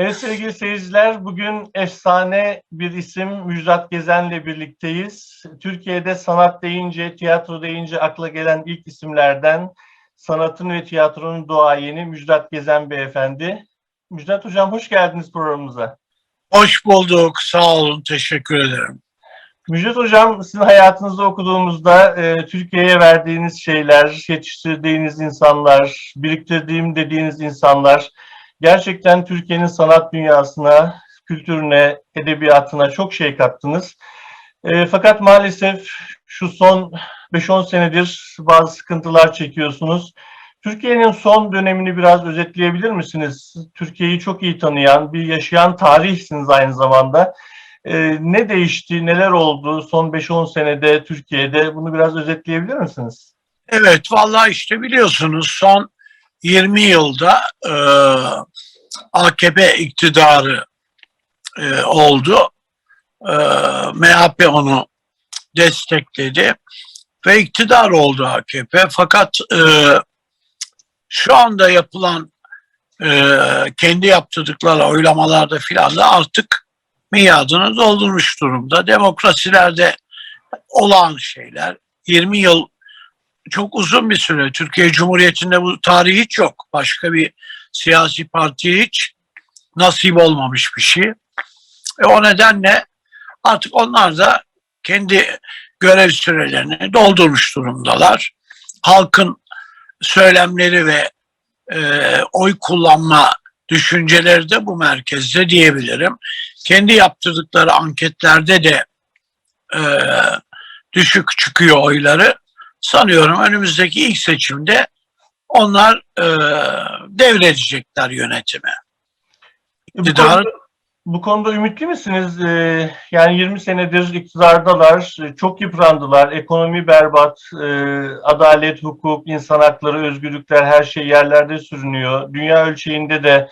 Evet sevgili seyirciler, bugün efsane bir isim Müjdat Gezen'le birlikteyiz. Türkiye'de sanat deyince, tiyatro deyince akla gelen ilk isimlerden sanatın ve tiyatronun doğayeni Müjdat Gezen Beyefendi. Müjdat Hocam hoş geldiniz programımıza. Hoş bulduk. Sağ olun. Teşekkür ederim. Müjdat Hocam sizin hayatınızda okuduğumuzda e, Türkiye'ye verdiğiniz şeyler, yetiştirdiğiniz insanlar, biriktirdiğim dediğiniz insanlar gerçekten Türkiye'nin sanat dünyasına, kültürüne, edebiyatına çok şey kattınız. E, fakat maalesef şu son 5-10 senedir bazı sıkıntılar çekiyorsunuz. Türkiye'nin son dönemini biraz özetleyebilir misiniz? Türkiye'yi çok iyi tanıyan, bir yaşayan tarihsiniz aynı zamanda. Ee, ne değişti, neler oldu son 5-10 senede Türkiye'de? Bunu biraz özetleyebilir misiniz? Evet, vallahi işte biliyorsunuz son 20 yılda e, AKP iktidarı e, oldu. E, MHP onu destekledi ve iktidar oldu AKP. Fakat e, şu anda yapılan e, kendi yaptırdıkları oylamalarda filan da artık miadını doldurmuş durumda. Demokrasilerde olağan şeyler. 20 yıl çok uzun bir süre. Türkiye Cumhuriyeti'nde bu tarih hiç yok. Başka bir siyasi partiye hiç nasip olmamış bir şey. E o nedenle artık onlar da kendi görev sürelerini doldurmuş durumdalar. Halkın söylemleri ve e, oy kullanma düşünceleri de bu merkezde diyebilirim. Kendi yaptırdıkları anketlerde de e, düşük çıkıyor oyları. Sanıyorum önümüzdeki ilk seçimde onlar e, devredecekler yönetimi. Bu İktidarın- konuda, bu konuda ümitli misiniz? Ee, yani 20 senedir iktidardalar, e, çok yıprandılar, ekonomi berbat, e, adalet, hukuk, insan hakları, özgürlükler her şey yerlerde sürünüyor. Dünya ölçeğinde de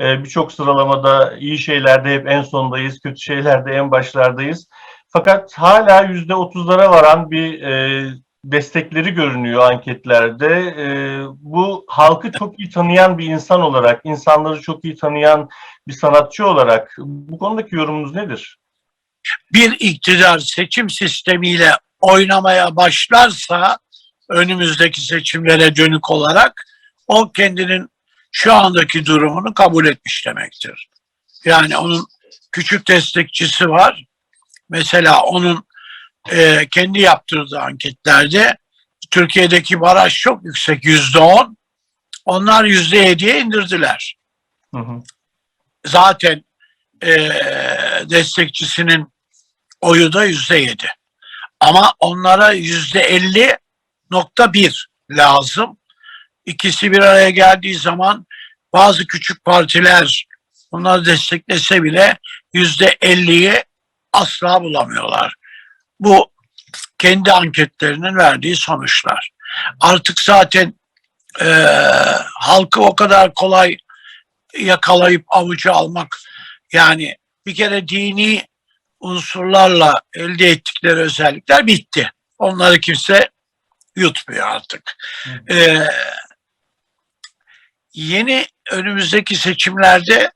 e, birçok sıralamada iyi şeylerde hep en sondayız, kötü şeylerde en başlardayız. Fakat hala yüzde otuzlara varan bir e, destekleri görünüyor anketlerde. E, bu halkı çok iyi tanıyan bir insan olarak, insanları çok iyi tanıyan bir sanatçı olarak bu konudaki yorumunuz nedir? bir iktidar seçim sistemiyle oynamaya başlarsa önümüzdeki seçimlere dönük olarak o kendinin şu andaki durumunu kabul etmiş demektir. Yani onun küçük destekçisi var. Mesela onun e, kendi yaptırdığı anketlerde Türkiye'deki baraj çok yüksek yüzde on. Onlar yüzde yediye indirdiler Hı hı. zaten eee, destekçisinin oyu da yüzde yedi. Ama onlara yüzde elli nokta bir lazım. İkisi bir araya geldiği zaman bazı küçük partiler bunları desteklese bile yüzde elliyi asla bulamıyorlar. Bu kendi anketlerinin verdiği sonuçlar. Artık zaten eee, halkı o kadar kolay yakalayıp avucu almak yani bir kere dini unsurlarla elde ettikleri özellikler bitti. Onları kimse yutmuyor artık. Hı. Ee, yeni önümüzdeki seçimlerde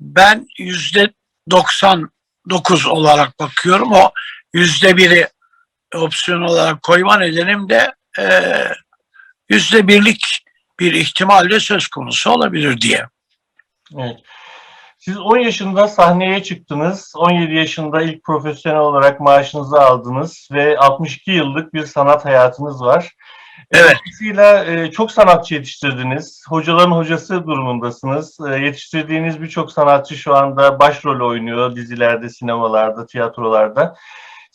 ben yüzde 99 olarak bakıyorum. O yüzde biri opsiyon olarak koyma nedenim de eee, yüzde birlik bir ihtimalle söz konusu olabilir diye. Evet. Siz 10 yaşında sahneye çıktınız. 17 yaşında ilk profesyonel olarak maaşınızı aldınız ve 62 yıllık bir sanat hayatınız var. Evet. Dolayısıyla e, çok sanatçı yetiştirdiniz. Hocaların hocası durumundasınız. E, yetiştirdiğiniz birçok sanatçı şu anda başrol oynuyor dizilerde, sinemalarda, tiyatrolarda.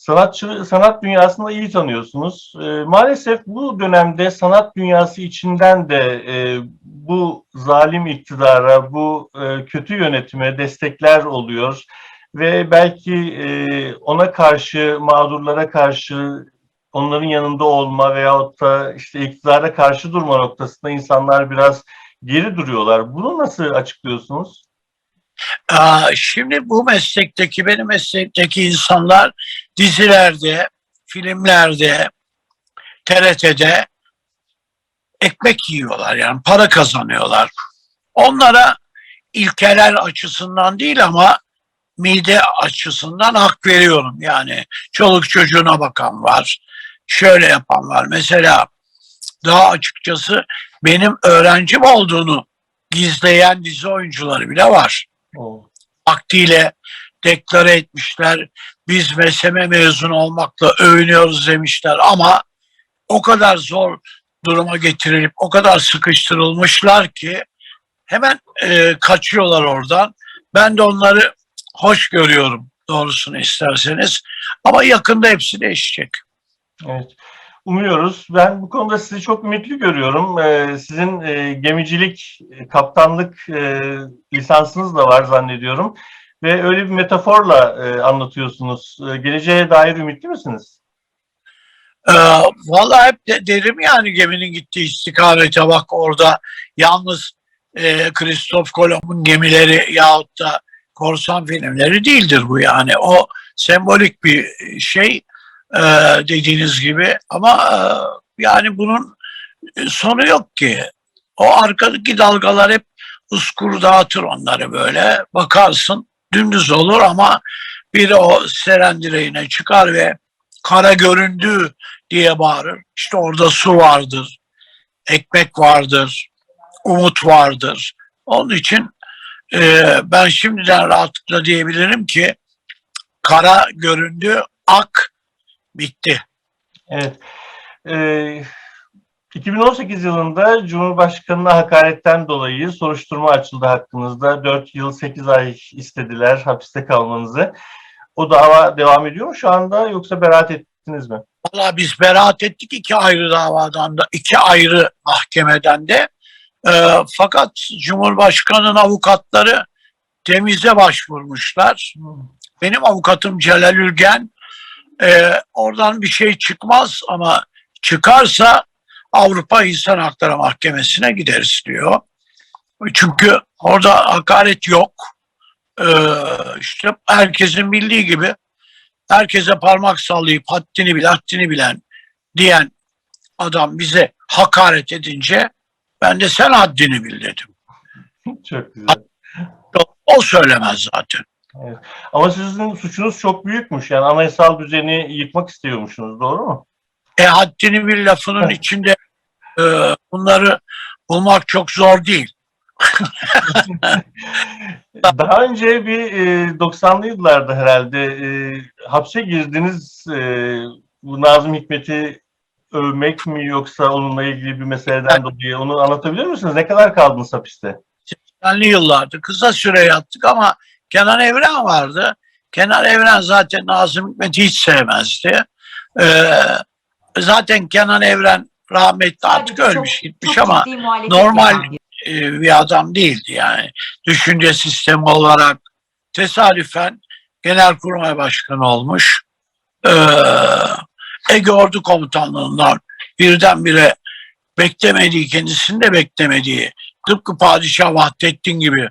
Sanatçı, sanat dünyasını iyi tanıyorsunuz. E, maalesef bu dönemde sanat dünyası içinden de e, bu zalim iktidara, bu e, kötü yönetime destekler oluyor ve belki e, ona karşı, mağdurlara karşı onların yanında olma veyahut da işte iktidara karşı durma noktasında insanlar biraz geri duruyorlar. Bunu nasıl açıklıyorsunuz? Aa, şimdi bu meslekteki, benim meslekteki insanlar dizilerde, filmlerde, TRT'de ekmek yiyorlar yani para kazanıyorlar. Onlara ilkeler açısından değil ama mide açısından hak veriyorum. Yani çoluk çocuğuna bakan var. Şöyle yapan var. Mesela daha açıkçası benim öğrencim olduğunu gizleyen dizi oyuncuları bile var. Vaktiyle deklare etmişler. Biz meseme mezun olmakla övünüyoruz demişler ama o kadar zor duruma getirilip o kadar sıkıştırılmışlar ki hemen e, kaçıyorlar oradan. Ben de onları hoş görüyorum doğrusunu isterseniz. Ama yakında hepsi değişecek. Evet. Umuyoruz. Ben bu konuda sizi çok ümitli görüyorum. Ee, sizin e, gemicilik, e, kaptanlık e, lisansınız da var zannediyorum. Ve öyle bir metaforla e, anlatıyorsunuz. E, geleceğe dair ümitli misiniz? Ee, vallahi hep de, derim yani geminin gittiği istikamete bak orada yalnız e, Christoph Kolomb'un gemileri yahut da korsan filmleri değildir bu yani. O sembolik bir şey e, dediğiniz gibi ama e, yani bunun sonu yok ki. O arkadaki dalgalar hep uskur dağıtır onları böyle. Bakarsın dümdüz olur ama biri o seren direğine çıkar ve kara göründü diye bağırır. İşte orada su vardır, ekmek vardır, umut vardır. Onun için e, ben şimdiden rahatlıkla diyebilirim ki kara göründü, ak bitti. Evet. Ee, 2018 yılında Cumhurbaşkanı'na hakaretten dolayı soruşturma açıldı hakkınızda. 4 yıl 8 ay istediler hapiste kalmanızı. O dava devam ediyor mu şu anda yoksa beraat ettiniz mi? Valla biz beraat ettik iki ayrı davadan da, iki ayrı mahkemeden de. E, fakat Cumhurbaşkanı'nın avukatları temize başvurmuşlar. Benim avukatım Celal Ülgen e, oradan bir şey çıkmaz ama çıkarsa Avrupa İnsan Hakları Mahkemesi'ne gideriz diyor. Çünkü orada hakaret yok. E, işte herkesin bildiği gibi herkese parmak sallayıp haddini bil, haddini bilen diyen adam bize hakaret edince ben de sen haddini bil dedim. Çok güzel. O söylemez zaten. Ama sizin suçunuz çok büyükmüş. Yani anayasal düzeni yıkmak istiyormuşsunuz. Doğru mu? E haddini bil lafının Evet. içinde e, bunları bulmak çok zor değil. Daha önce bir e, 90'lı yıllarda herhalde e, hapse girdiniz. E, bu Nazım Hikmet'i övmek mi yoksa onunla ilgili bir meseleden dolayı onu anlatabilir misiniz? Ne kadar kaldınız hapiste? 80'li yıllardı. Kısa süre yattık ama Kenan Evren vardı. Kenan Evren zaten Nazım Hikmet'i hiç sevmezdi. E, zaten Kenan Evren rahmetli artık Sadece ölmüş çok- gitmiş çok ama normal yapan bir- e, bir adam değildi yani. Düşünce sistemi olarak tesadüfen genelkurmay başkanı olmuş. Ee, Ege Ordu Komutanlığından birdenbire beklemediği, kendisinin de beklemediği, tıpkı Padişah Vahdettin gibi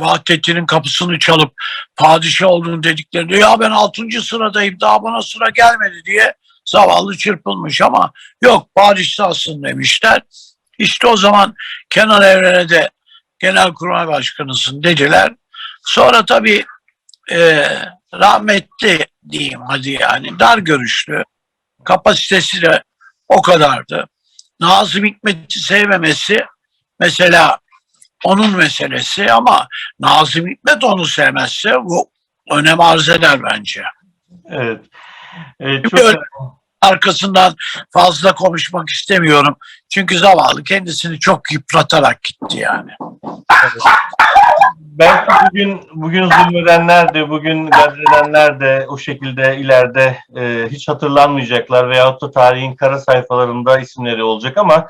Vahdettin'in kapısını çalıp padişah olduğunu dediklerinde ya ben 6. sıradayım daha bana sıra gelmedi diye zavallı çırpılmış ama yok padişahsın demişler. İşte o zaman Kenan Evren'e de genelkurmay başkanısın dediler. Sonra tabii e, rahmetli diyeyim hadi yani dar görüşlü kapasitesi de o kadardı. Nazım Hikmet'i sevmemesi mesela onun meselesi ama Nazım Hikmet onu sevmezse bu önem arz eder bence. Evet. E, çok Öyle. Arkasından fazla konuşmak istemiyorum. Çünkü zavallı kendisini çok yıpratarak gitti yani. Belki bugün bugün zulmedenler de, bugün gazledenler de o şekilde ileride e, hiç hatırlanmayacaklar veyahut da tarihin kara sayfalarında isimleri olacak ama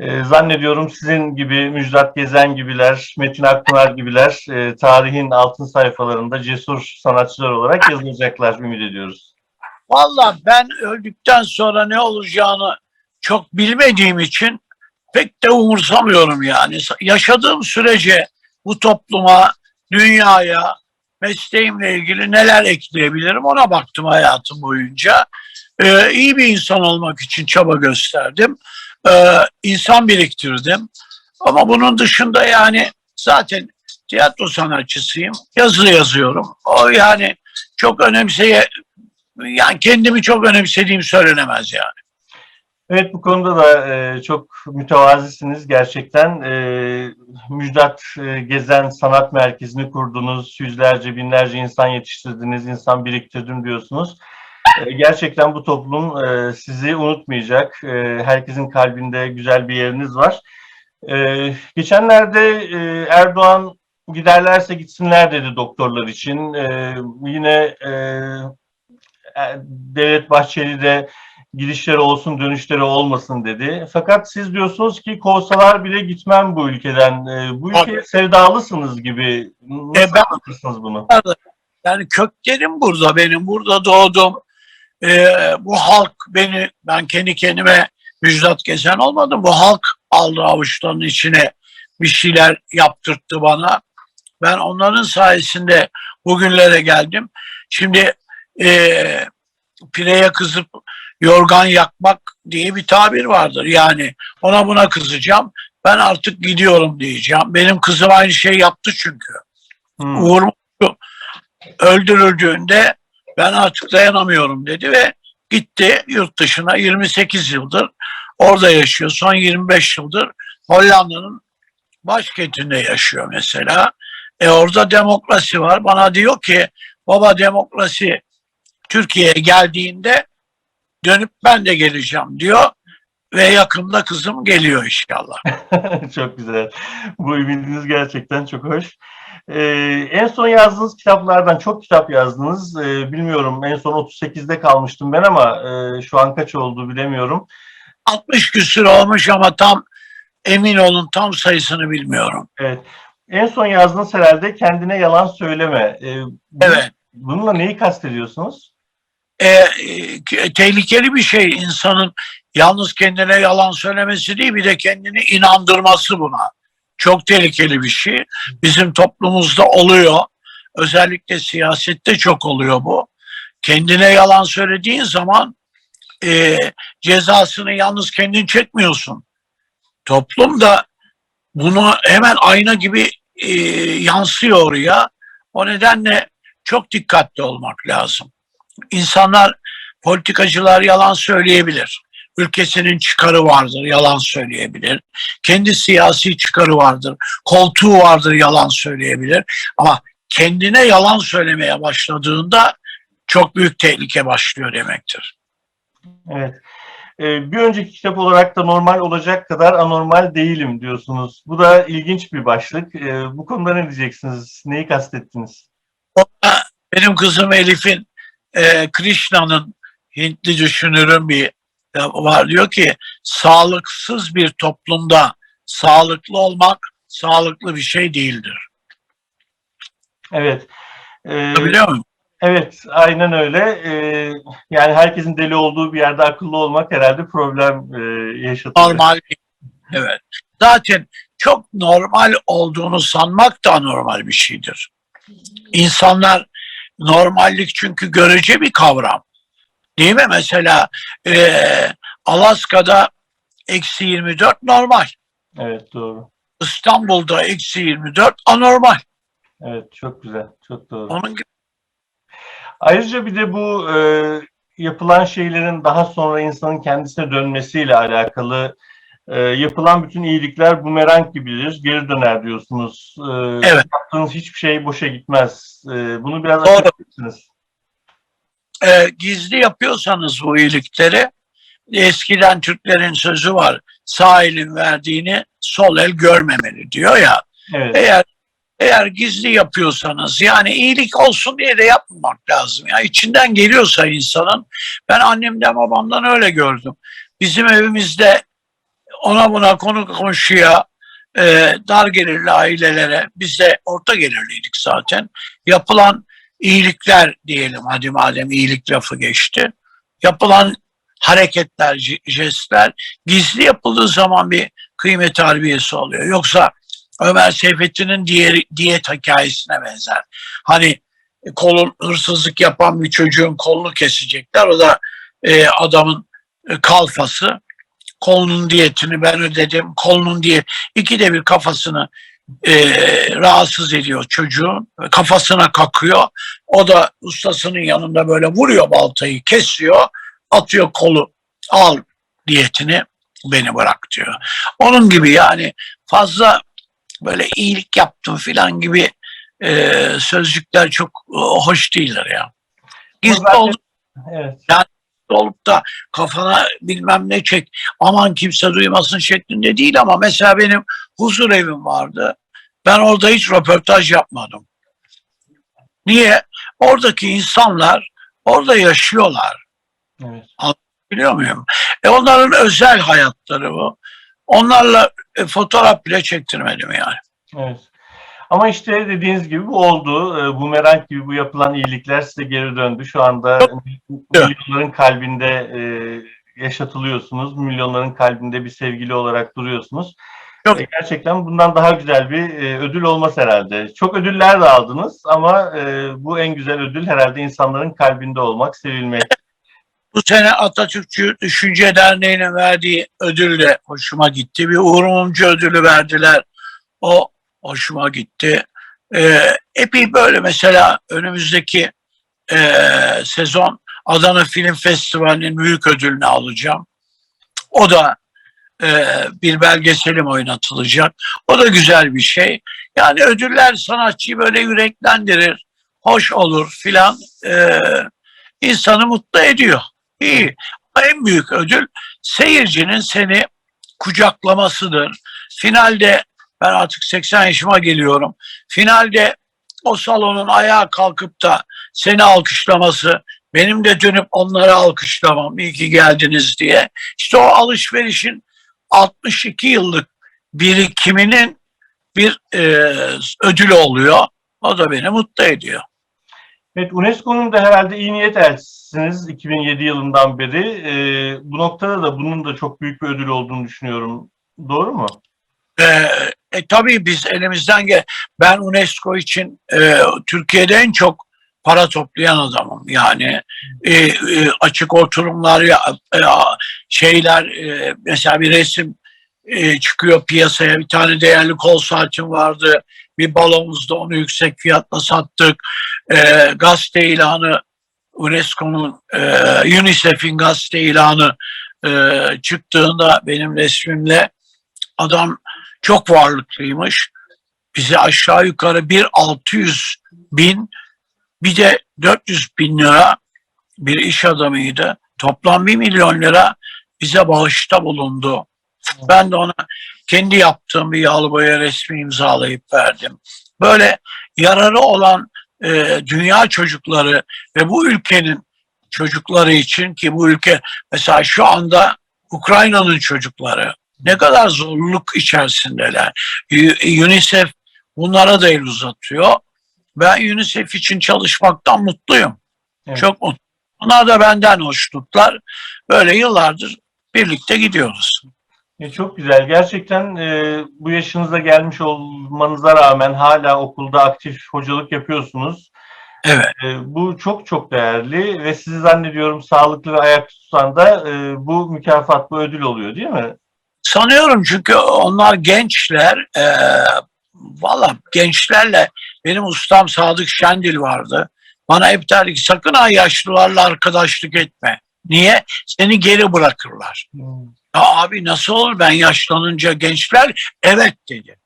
e, zannediyorum sizin gibi Müjdat Gezen gibiler, Metin Akpınar gibiler e, tarihin altın sayfalarında cesur sanatçılar olarak yazılacaklar ümit ediyoruz. Valla ben öldükten sonra ne olacağını çok bilmediğim için pek de umursamıyorum yani. Yaşadığım sürece bu topluma, dünyaya, mesleğimle ilgili neler ekleyebilirim ona baktım hayatım boyunca. Ee, iyi bir insan olmak için çaba gösterdim. Ee, insan biriktirdim. Ama bunun dışında yani zaten tiyatro sanatçısıyım. Yazı yazıyorum. O yani çok önemseye yani kendimi çok önemsediğim söylenemez yani. Evet bu konuda da e, çok mütevazisiniz gerçekten. E, Müjdat e, Gezen Sanat Merkezi'ni kurdunuz. Yüzlerce, binlerce insan yetiştirdiniz, insan biriktirdim diyorsunuz. E, gerçekten bu toplum e, sizi unutmayacak. E, herkesin kalbinde güzel bir yeriniz var. Geçenlerde Erdoğan giderlerse gitsinler dedi doktorlar için. Yine Devlet Bahçeli de gidişleri olsun dönüşleri olmasın dedi. Fakat siz diyorsunuz ki kovsalar bile gitmem bu ülkeden. Bu ülkeye sevdalısınız gibi. Nasıl E, ben- anlatırsınız bunu? Yani köklerim burada benim. Burada doğdum. Ee, bu halk beni, ben kendi kendime Müjdat Gezen olmadım. Bu halk aldı avuçlarının içine bir şeyler yaptırttı bana. Ben onların sayesinde bugünlere geldim. Şimdi e, pireye kızıp yorgan yakmak diye bir tabir vardır. Yani ona buna kızacağım. Ben artık gidiyorum diyeceğim. Benim kızım aynı şey yaptı çünkü. Hmm. Uğur öldürüldüğünde ben artık dayanamıyorum dedi ve gitti yurt dışına 28 yıldır orada yaşıyor. Son 25 yıldır Hollanda'nın başkentinde yaşıyor mesela. E orada demokrasi var. Bana diyor ki baba demokrasi Türkiye'ye geldiğinde dönüp ben de geleceğim diyor. Ve yakında kızım geliyor inşallah. çok güzel. Bu ümidiniz gerçekten çok hoş. Ee, en son yazdığınız kitaplardan çok kitap yazdınız. Ee, bilmiyorum en son 38'de kalmıştım ben ama e, şu an kaç oldu bilemiyorum. 60 küsür olmuş ama tam emin olun tam sayısını bilmiyorum. Evet. En son yazdığınız herhalde kendine yalan söyleme. Ee, bu- Evet. Bununla neyi kastediyorsunuz? e, e, tehlikeli bir şey insanın yalnız kendine yalan söylemesi değil bir de kendini inandırması buna. Çok tehlikeli bir şey. Bizim toplumumuzda oluyor. Özellikle siyasette çok oluyor bu. Kendine yalan söylediğin zaman e, cezasını yalnız kendin çekmiyorsun. Toplum da bunu hemen ayna gibi e, yansıyor oraya. O nedenle çok dikkatli olmak lazım insanlar, politikacılar yalan söyleyebilir. Ülkesinin çıkarı vardır, yalan söyleyebilir. Kendi siyasi çıkarı vardır, koltuğu vardır, yalan söyleyebilir. Ama kendine yalan söylemeye başladığında çok büyük tehlike başlıyor demektir. Evet. Ee, bir önceki kitap olarak da normal olacak kadar anormal değilim diyorsunuz. Bu da ilginç bir başlık. Ee, bu konuda ne diyeceksiniz? Neyi kastettiniz? Benim kızım Elif'in e, Krishna'nın Hintli düşünürün bir var diyor ki sağlıksız bir toplumda sağlıklı olmak sağlıklı bir şey değildir. Evet. Ee, Biliyor musun? evet, aynen öyle. Ee, yani herkesin deli olduğu bir yerde akıllı olmak herhalde problem e, yaşatıyor. Normal. Evet. Zaten çok normal olduğunu sanmak da anormal bir şeydir. İnsanlar normallik çünkü görece bir kavram. Değil mi? Mesela eee, Alaska'da eksi 24 normal. Evet, doğru. İstanbul'da eksi 24 anormal. Evet, çok güzel. Çok doğru. Onun gibi Ayrıca bir de bu e, yapılan şeylerin daha sonra insanın kendisine dönmesiyle alakalı e, yapılan bütün iyilikler bumerang gibidir, geri döner diyorsunuz. E, Evet. Yaptığınız hiçbir şey boşa gitmez. E, bunu biraz açabilirsiniz. Eee, gizli yapıyorsanız bu iyilikleri eskiden Türklerin sözü var. Sağ elin verdiğini sol el görmemeli diyor ya. Evet, Eğer eğer gizli yapıyorsanız yani iyilik olsun diye de yapmamak lazım. Ya içinden geliyorsa insanın ben annemden babamdan öyle gördüm. Bizim evimizde ona buna konu komşuya e, dar gelirli ailelere biz de orta gelirliydik zaten. Yapılan iyilikler diyelim hadi madem iyilik lafı geçti. Yapılan hareketler, je- jestler gizli yapıldığı zaman bir kıymet harbiyesi oluyor. Yoksa Ömer Seyfettin'in diğer, diyet hikayesine benzer. Hani kolun hırsızlık yapan bir çocuğun kolunu kesecekler. O da e, adamın e, kalfası. Kolunun diyetini ben ödedim. Kolunun diye ikide bir kafasını e, rahatsız ediyor çocuğun. Kafasına kakıyor. O da ustasının yanında böyle vuruyor baltayı, kesiyor, atıyor kolu. Al diyetini beni bırak diyor. Onun gibi yani fazla böyle iyilik yaptım filan gibi e, sözcükler çok e, hoş değiller ya. Gizli zaten- ol- Evet. Olup da kafana bilmem ne çek aman kimse duymasın şeklinde değil ama mesela benim huzur evim vardı. Ben orada hiç röportaj yapmadım. Niye? Oradaki insanlar orada yaşıyorlar. Evet. Biliyor muyum? E onların özel hayatları bu. Onlarla e, fotoğraf bile çektirmedim yani. Evet. Ama işte dediğiniz gibi bu oldu. Ee, Bumerang gibi bu yapılan iyilikler size geri döndü. Şu anda milyonların kalbinde e, yaşatılıyorsunuz. Milyonların kalbinde bir sevgili olarak duruyorsunuz. Çok- E, Gerçekten bundan daha güzel bir e, ödül olmaz herhalde. Çok ödüller de aldınız ama e, bu en güzel ödül herhalde insanların kalbinde olmak, sevilmek. Bu sene Atatürkçü Düşünce Derneği'nin verdiği ödül de hoşuma gitti. Bir Uğur Mumcu ödülü verdiler. O hoşuma gitti. Ee, epey böyle mesela önümüzdeki e, sezon Adana Film Festivali'nin büyük ödülünü alacağım. O da e, bir belgeselim oynatılacak. O da güzel bir şey. Yani ödüller sanatçıyı böyle yüreklendirir, hoş olur filan. E, insanı mutlu ediyor. İyi. En büyük ödül seyircinin seni kucaklamasıdır. Finalde ben artık 80 yaşıma geliyorum. Finalde o salonun ayağa kalkıp da seni alkışlaması, benim de dönüp onları alkışlamam, iyi ki geldiniz diye. İşte o alışverişin 62 yıllık birikiminin bir e, ödülü oluyor. O da beni mutlu ediyor. Evet, UNESCO'nun da herhalde iyi niyet elçisiniz 2007 yılından beri. E, bu noktada da bunun da çok büyük bir ödül olduğunu düşünüyorum. Doğru mu? Ee, e, tabii biz elimizden gel. Ben UNESCO için e, Türkiye'de en çok para toplayan adamım. Yani e, e, açık oturumlar ya e, şeyler e, mesela bir resim e, çıkıyor piyasaya. Bir tane değerli kol saatim vardı. Bir balonumuzda onu yüksek fiyatla sattık. E, gazete ilanı UNESCO'nun e, UNICEF'in gazete ilanı e, çıktığında benim resmimle adam çok varlıklıymış. Bize aşağı yukarı bir 600 bin bir de 400 bin lira bir iş adamıydı. Toplam 1 milyon lira bize bağışta bulundu. Ben de ona kendi yaptığım bir yağlı boya resmi imzalayıp verdim. Böyle yararı olan e, dünya çocukları ve bu ülkenin çocukları için ki bu ülke mesela şu anda Ukrayna'nın çocukları ne kadar zorluk içerisindeler. UNICEF bunlara da el uzatıyor. Ben UNICEF için çalışmaktan mutluyum. Evet. Çok mutluyum. Onlar da benden hoşnutlar. Böyle yıllardır birlikte gidiyoruz. E, çok güzel. Gerçekten e, bu yaşınıza gelmiş olmanıza rağmen hala okulda aktif hocalık yapıyorsunuz. Evet. E, bu çok çok değerli ve sizi zannediyorum sağlıklı ve ayakta tutan da e, bu mükafat, bu ödül oluyor değil mi? Sanıyorum çünkü onlar gençler. E, Valla gençlerle benim ustam Sadık Şendil vardı. Bana hep derdi ki sakın ha yaşlılarla arkadaşlık etme. Niye? Seni geri bırakırlar. Ya abi nasıl olur ben yaşlanınca gençler evet dedi.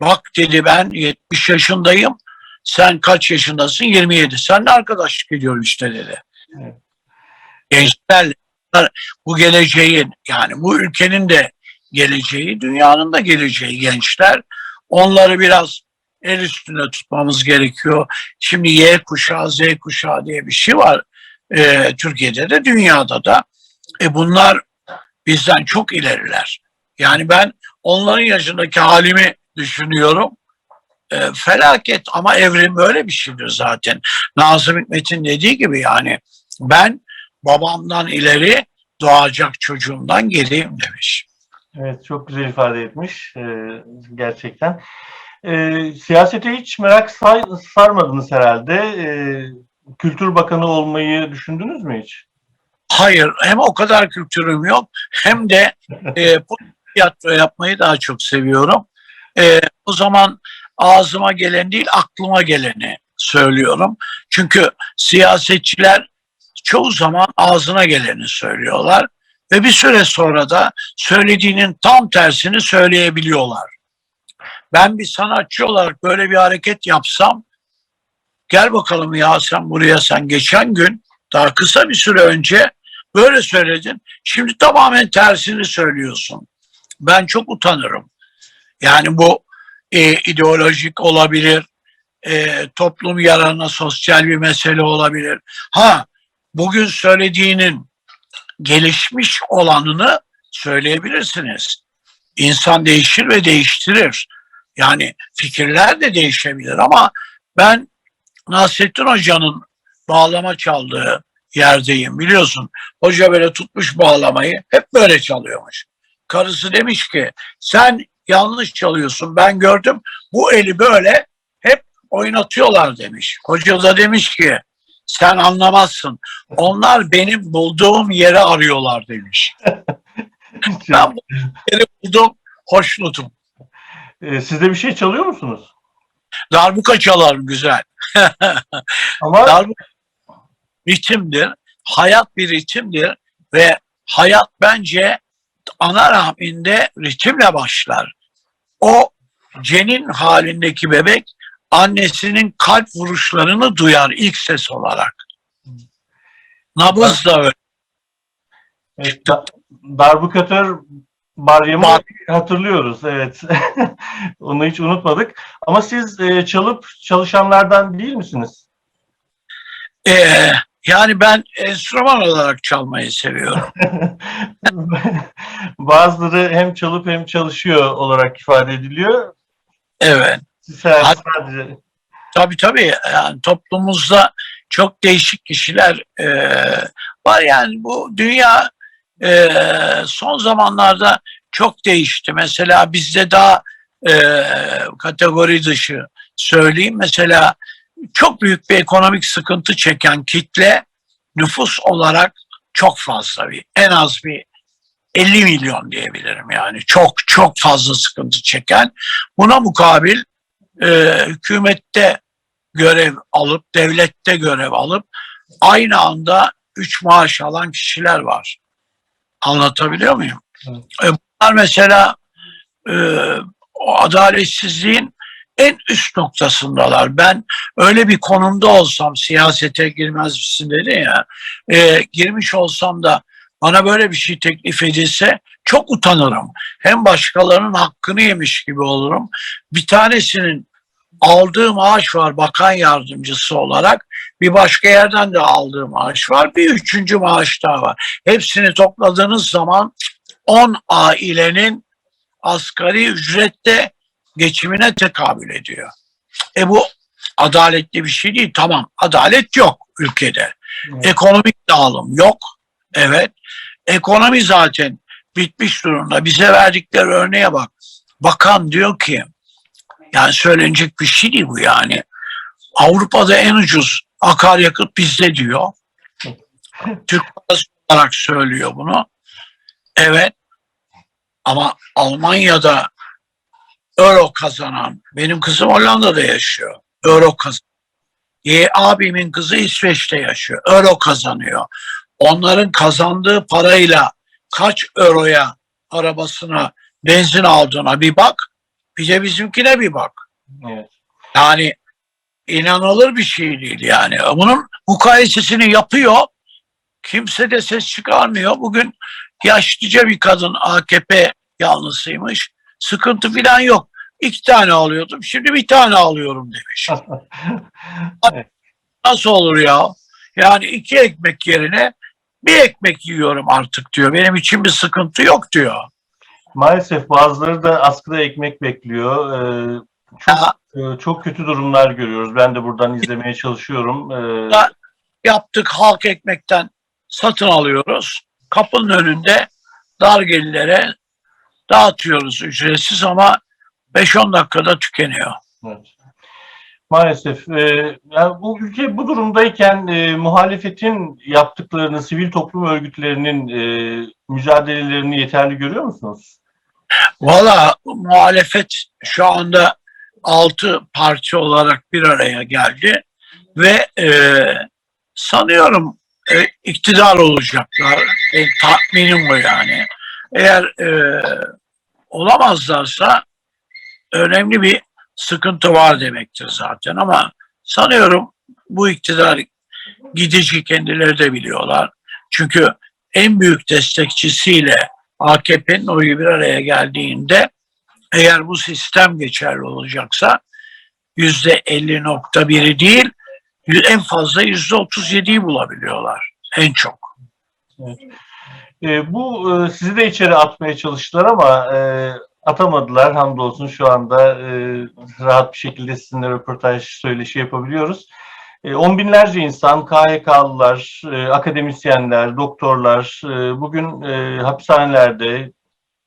Bak dedi ben 70 yaşındayım. Sen kaç yaşındasın? 27. Seninle arkadaşlık ediyorum işte dedi. Evet. Gençlerle bu geleceğin yani bu ülkenin de geleceği, dünyanın da geleceği gençler. Onları biraz el üstünde tutmamız gerekiyor. Şimdi Y kuşağı, Z kuşağı diye bir şey var. Ee, Türkiye'de de dünyada da. E bunlar bizden çok ileriler. Yani ben onların yaşındaki halimi düşünüyorum. E, felaket ama evrim böyle bir şeydir zaten. Nazım Hikmet'in dediği gibi yani ben babamdan ileri doğacak çocuğumdan geriyim demiş. Evet, çok güzel ifade etmiş e, gerçekten. E, siyasete hiç merak say- sarmadınız herhalde. E, Kültür Bakanı olmayı düşündünüz mü hiç? Hayır hem o kadar kültürüm yok hem de e, tiyatro yapmayı daha çok seviyorum. e, o zaman ağzıma gelen değil aklıma geleni söylüyorum. Çünkü siyasetçiler çoğu zaman ağzına geleni söylüyorlar ve bir süre sonra da söylediğinin tam tersini söyleyebiliyorlar. Ben bir sanatçı olarak böyle bir hareket yapsam gel bakalım ya sen buraya sen geçen gün daha kısa bir süre önce böyle söyledin. Şimdi tamamen tersini söylüyorsun. Ben çok utanırım. Yani bu e, ideolojik olabilir, e, toplum yararına sosyal bir mesele olabilir. Ha, bugün söylediğinin gelişmiş olanını söyleyebilirsiniz. İnsan değişir ve değiştirir. Yani fikirler de değişebilir ama ben Nasrettin Hoca'nın bağlama çaldığı yerdeyim biliyorsun. Hoca böyle tutmuş bağlamayı hep böyle çalıyormuş. Karısı demiş ki sen yanlış çalıyorsun ben gördüm bu eli böyle hep oynatıyorlar demiş. Hoca da demiş ki sen anlamazsın. benim bulduğum yeri arıyorlar demiş. Ben bu yeri buldum, hoşnutum. Ee, siz de bir şey çalıyor musunuz? Darbuka çalarım güzel. Ama Darbuka ritimdir. Hayat bir ritimdir ve hayat bence ana rahminde ritimle başlar. O cenin halindeki bebek annesinin kalp vuruşlarını duyar ilk ses olarak. Nabız da öyle. evet, da- darbukatör Meryem'i Bar- hatırlıyoruz. Evet. Onu hiç unutmadık. Ama siz e, çalıp çalışanlardan değil misiniz? Ee, yani ben enstrüman olarak çalmayı seviyorum. Bazıları hem çalıp hem çalışıyor olarak ifade ediliyor. Evet. Sadece. Tabii tabii yani toplumumuzda çok değişik kişiler e, var yani bu dünya e, son zamanlarda çok değişti. Mesela bizde daha e, kategori dışı söyleyeyim mesela çok büyük bir ekonomik sıkıntı çeken kitle nüfus olarak çok fazla bir en az bir 50 milyon diyebilirim yani çok çok fazla sıkıntı çeken buna mukabil e, hükümette görev alıp devlette görev alıp aynı anda üç maaş alan kişiler var. Anlatabiliyor muyum? Evet. E, bunlar mesela e, o adaletsizliğin en üst noktasındalar. Ben öyle bir konumda olsam siyasete girmez misin dedi ya. e, girmiş olsam da bana böyle bir şey teklif edilse çok utanırım. Hem başkalarının hakkını yemiş gibi olurum. Bir tanesinin aldığı maaş var bakan yardımcısı olarak. Bir başka yerden de aldığı maaş var. Bir üçüncü maaş daha var. Hepsini topladığınız zaman 10 ailenin asgari ücrette geçimine tekabül ediyor. E bu adaletli bir şey değil. Tamam adalet yok ülkede. Evet. Ekonomik dağılım yok. Evet. Ekonomi zaten bitmiş durumda. Bize verdikleri örneğe bak. Bakan diyor ki yani söylenecek bir şey değil bu yani. Avrupa'da en ucuz akaryakıt bizde diyor. Türk olarak söylüyor bunu. Evet. Ama Almanya'da euro kazanan, benim kızım Hollanda'da yaşıyor. Euro kazan. E, abimin kızı İsveç'te yaşıyor. Euro kazanıyor. Onların kazandığı parayla kaç euroya arabasına benzin aldığına bir bak. Bir de bizimkine bir bak. Evet. Yani inanılır bir şey değil yani. Bunun mukayesesini yapıyor. Kimse de ses çıkarmıyor. Bugün yaşlıca bir kadın AKP yanlısıymış. Sıkıntı falan yok. İki tane alıyordum. Şimdi bir tane alıyorum demiş. Nasıl olur ya? Yani iki ekmek yerine bir ekmek yiyorum artık diyor. Benim için bir sıkıntı yok diyor. Maalesef bazıları da askıda ekmek bekliyor. Ee, çok e, çok kötü durumlar görüyoruz. Ben de buradan izlemeye çalışıyorum. Ee, Ya- yaptık halk ekmekten satın alıyoruz. Kapının önünde dar gelirlere dağıtıyoruz ücretsiz ama 5-10 dakikada tükeniyor. Evet. Maalesef. e, yani bu ülke bu durumdayken e, muhalefetin yaptıklarını, sivil toplum örgütlerinin e, mücadelelerini yeterli görüyor musunuz? Valla muhalefet şu anda altı parti olarak bir araya geldi ve e, sanıyorum e, iktidar olacaklar. E, tahminim bu yani. Eğer e, olamazlarsa önemli bir sıkıntı var demektir zaten ama sanıyorum bu iktidar gidici kendileri de biliyorlar. Çünkü en büyük destekçisiyle AKP'nin oyu bir araya geldiğinde eğer bu sistem geçerli olacaksa yüzde 50.1'i değil en fazla yüzde 37'yi bulabiliyorlar en çok. E, bu e, sizi de içeri atmaya çalıştılar ama e, atamadılar hamdolsun şu anda e, rahat bir şekilde sizinle röportaj söyleşi yapabiliyoruz. E, on binlerce insan, KHK'lılar, e, akademisyenler, doktorlar e, bugün e, hapishanelerde,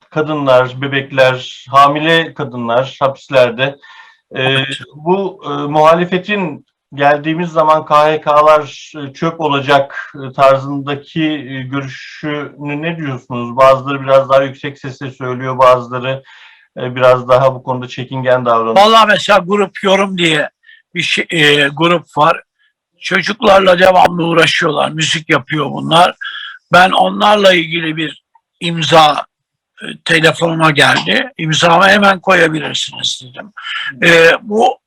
kadınlar, bebekler, hamile kadınlar hapislerde. E, bu e, muhalefetin geldiğimiz zaman KHK'lar e, çöp olacak e, tarzındaki e, görüşünü ne diyorsunuz? Bazıları biraz daha yüksek sesle söylüyor, bazıları biraz daha bu konuda çekingen davranıyor. Vallahi mesela grup yorum diye bir şey, e, grup var. Çocuklarla devamlı uğraşıyorlar. Müzik yapıyor bunlar. Ben onlarla ilgili bir imza e, telefonuma geldi. İmzamı hemen koyabilirsiniz dedim. E, bu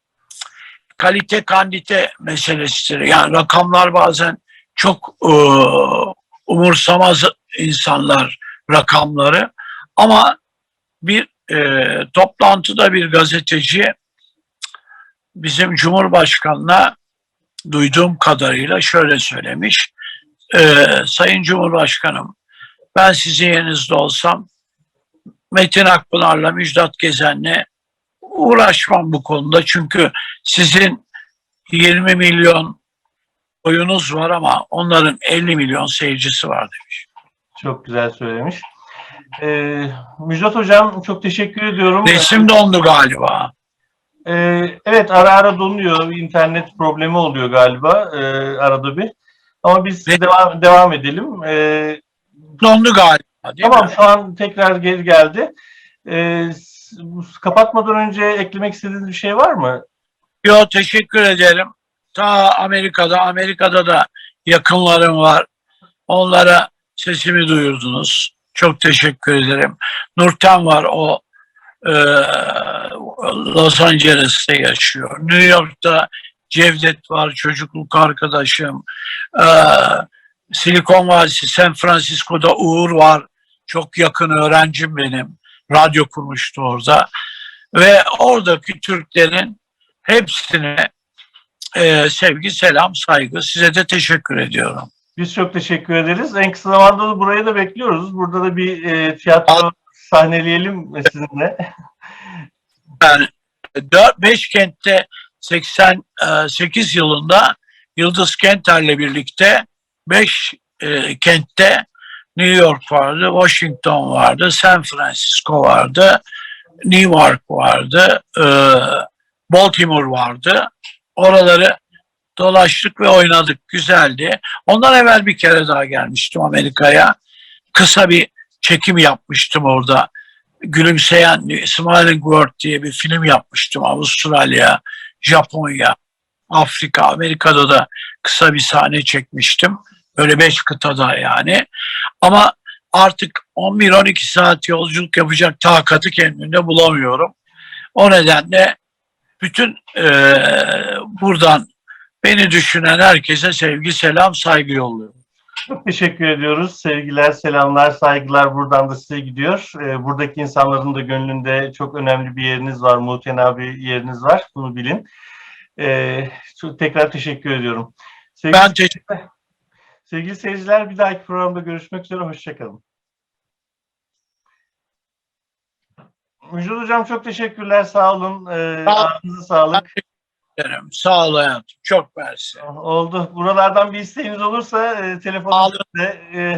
kalite kandite meselesidir. Yani rakamlar bazen çok e, umursamaz insanlar rakamları ama bir e, toplantıda bir gazeteci bizim Cumhurbaşkanı'na duyduğum kadarıyla şöyle söylemiş. E, Sayın Cumhurbaşkanım ben sizin yerinizde olsam Metin Akpınar'la Müjdat Gezen'le uğraşmam bu konuda. Çünkü sizin 20 milyon oyunuz var ama onların 50 milyon seyircisi var demiş. Çok güzel söylemiş. Ee, Müjdat Hocam çok teşekkür ediyorum. Resim dondu galiba. Ee, evet ara ara donuyor. İnternet problemi oluyor galiba ee, arada bir. Ama biz Ne? devam devam edelim. Ee, Dondu galiba tamam mi? şu an tekrar geri geldi. Ee, kapatmadan önce eklemek istediğiniz bir şey var mı? Yo teşekkür ederim. Ta Amerika'da, Amerika'da da yakınlarım var. Onlara sesimi duyurdunuz. Çok teşekkür ederim. Nurten var o e, Los Angeles'te yaşıyor. New York'ta Cevdet var çocukluk arkadaşım. E, Silikon Vadisi San Francisco'da Uğur var. Çok yakın öğrencim benim. Radyo kurmuştu orada. Ve oradaki Türklerin hepsine e, sevgi, selam, saygı. Size de teşekkür ediyorum. Biz çok teşekkür ederiz. En kısa zamanda da buraya da bekliyoruz. Burada da bir e, tiyatro sahneleyelim sizinle. Ben 5 kentte 88 yılında Yıldız Kenter'le birlikte 5 kentte New York vardı, Washington vardı, San Francisco vardı, New York vardı, e, Baltimore vardı. Oraları dolaştık ve oynadık. Güzeldi. Ondan evvel bir kere daha gelmiştim Amerika'ya. Kısa bir çekim yapmıştım orada. Gülümseyen Smiling World diye bir film yapmıştım. Avustralya, Japonya, Afrika, Amerika'da da kısa bir sahne çekmiştim. Böyle beş kıtada yani. Ama artık 11-12 saat yolculuk yapacak takatı kendimde bulamıyorum. O nedenle bütün eee, buradan beni düşünen herkese sevgi, selam, saygı yolluyorum. Çok teşekkür ediyoruz. Sevgiler, selamlar, saygılar buradan da size gidiyor. Ee, buradaki insanların da gönlünde çok önemli bir yeriniz var. Muhten bir yeriniz var. Bunu bilin. Ee, çok tekrar teşekkür ediyorum. Sevgili, Ben teşekkür sevgili seyirciler bir dahaki programda görüşmek üzere. Hoşçakalın. Müjdat Hocam çok teşekkürler. Sağ olun. Ee, ağzınıza sağlık. ederim. Sağ ol hayatım. Çok mersi. Oldu. Buralardan bir isteğiniz olursa e, telefonunuzda e,